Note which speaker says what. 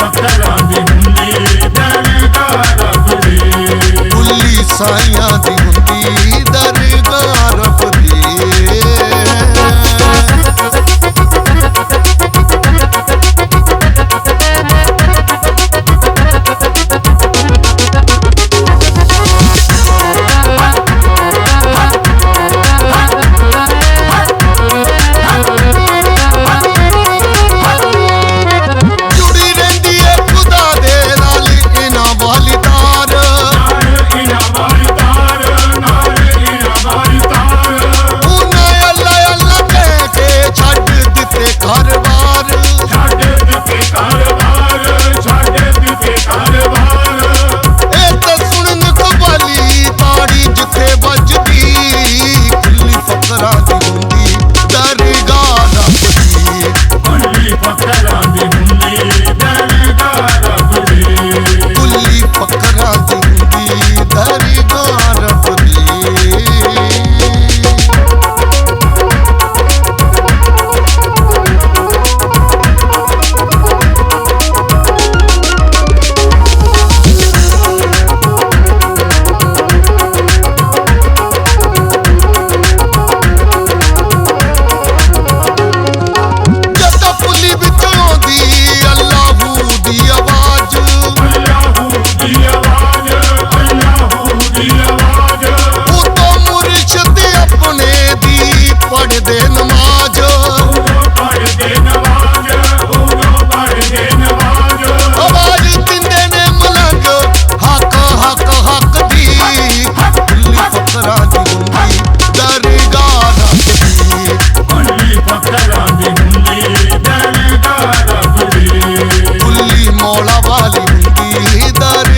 Speaker 1: ਪੱਥਰਾਂ ਦੀ ਹੁੰਦੀ ਦਿਨ ਦਾ
Speaker 2: ਰਬ ਦੀ
Speaker 1: ਬੁੱਲੀ ਸਾਈਆਂ ਦੀ ਹੁੰਦੀ। की